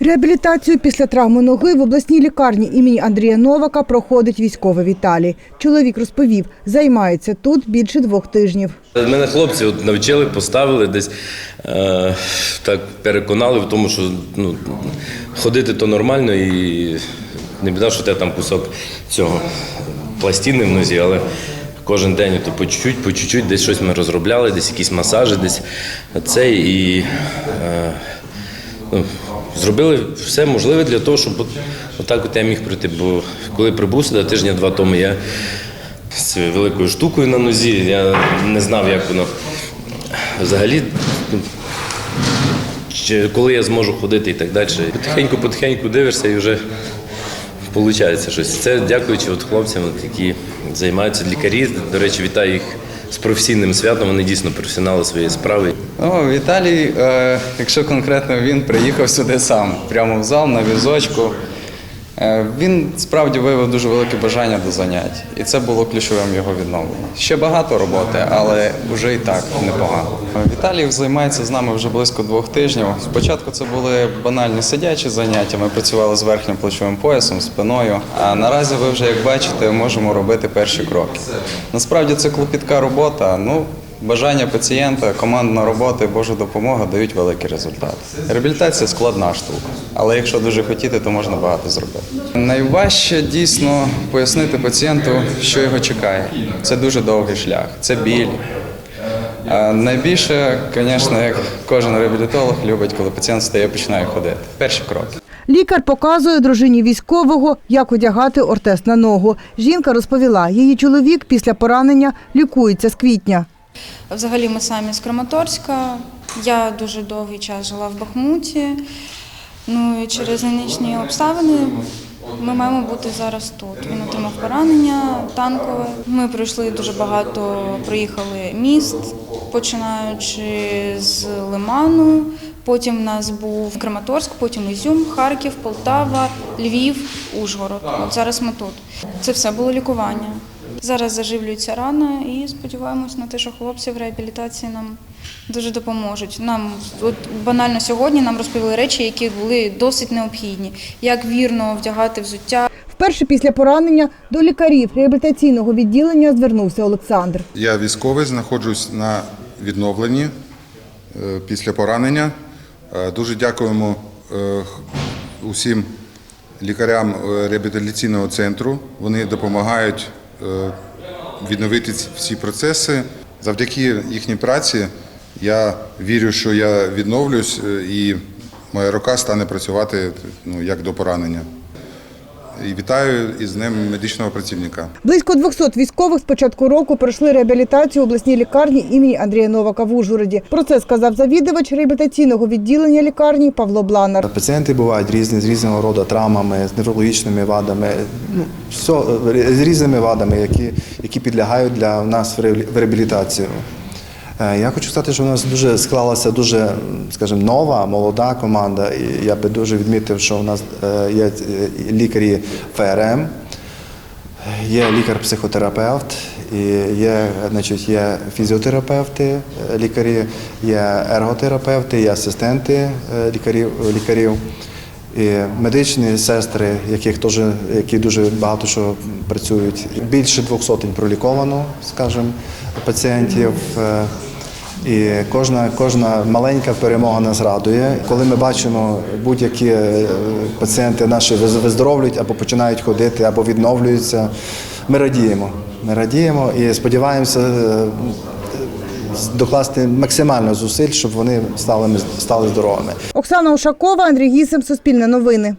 Реабілітацію після травми ноги в обласній лікарні імені Андрія Новака проходить військовий Віталій. Чоловік розповів, займається тут більше двох тижнів. Мене хлопці от навчили, поставили десь е, так переконали в тому, що ну, ходити то нормально і не біда, що тебе там кусок цього пластини в нозі, але кожен день то по чуть-чуть, по чуть-чуть, десь щось ми розробляли, десь якісь масажі, десь це і е, ну, зробили все можливе для того, щоб отак от я міг прийти. Бо коли прибув сюди тижня-два тому, я з великою штукою на нозі. Я не знав, як воно взагалі. ну, Чи коли я зможу ходити і так далі. Потихеньку-потихеньку дивишся і вже виходить щось. Це дякуючи от хлопцям, от, які займаються лікарі. До речі, вітаю їх з професійним святом. Вони дійсно професіонали своєї справи. Ну, Віталій, е, якщо конкретно він приїхав сюди сам, прямо в зал на візочку. Е, він справді виявив дуже велике бажання до занять, і це було ключовим його відновлення. Ще багато роботи, але вже і так непогано. Віталій займається з нами вже близько двох тижнів. Спочатку це були банальні сидячі заняття. Ми працювали з верхнім плечовим поясом, спиною. А наразі ви вже, як бачите, можемо робити перші кроки. Насправді це клопітка робота. Ну, Бажання пацієнта, командна робота і Божа допомога дають великий результат. Реабілітація складна штука, але якщо дуже хотіти, то можна багато зробити. Найважче дійсно пояснити пацієнту, що його чекає. Це дуже довгий шлях, це біль. Найбільше, звісно, як кожен реабілітолог любить, коли пацієнт стає починає ходити. Перші кроки. Лікар показує дружині військового, як одягати ортез на ногу. Жінка розповіла, її чоловік після поранення лікується з квітня. Взагалі ми самі з Краматорська. Я дуже довгий час жила в Бахмуті. Ну і через нинішні обставини ми маємо бути зараз тут. Він отримав поранення танкове. Ми пройшли дуже багато, проїхали міст, починаючи з Лиману. Потім в нас був Краматорськ, потім Ізюм, Харків, Полтава, Львів, Ужгород. От зараз ми тут. Це все було лікування. Зараз заживлюється рана і сподіваємось на те, що хлопці в реабілітації нам дуже допоможуть. Нам от банально сьогодні нам розповіли речі, які були досить необхідні. Як вірно вдягати взуття, Вперше після поранення до лікарів реабілітаційного відділення звернувся Олександр. Я військовий, знаходжусь на відновленні е, після поранення. Е, Дуже дякуємо е, усім лікарям реабілітаційного центру. Вони допомагають відновити всі процеси. Завдяки їхній праці я вірю, що я відновлюсь е, і моя рука стане працювати ну, як до поранення. І вітаю із Днем медичного працівника. Близько 200 військових з початку року пройшли реабілітацію в обласній лікарні імені Андрія Новака в Ужгороді. Про це сказав завідувач реабілітаційного відділення лікарні Павло Бланар. Пацієнти бувають різні з різного роду травмами, з неврологічними вадами, ну, все, з різними вадами, які, які підлягають для нас в реабілітацію. Е, Я хочу сказати, що в нас дуже склалася дуже, скажімо, нова, молода команда. І я би дуже відмітив, що у нас е, є е, лікарі ФРМ, Є лікар-психотерапевт, і є, значить, є фізіотерапевти, лікарі, є ерготерапевти, є асистенти лікарів, лікарів і медичні сестри, яких теж, які дуже багато що працюють. Більше двох сотень проліковано, скажімо, пацієнтів. е, І кожна, кожна маленька перемога нас радує. Коли ми бачимо будь-які е, пацієнти наші виз- виздоровлюють або починають ходити, або відновлюються, ми радіємо. Ми радіємо і сподіваємося е, докласти максимально зусиль, щоб вони стали, стали здоровими. Оксана Ушакова, Андрій Гісем, Суспільне новини.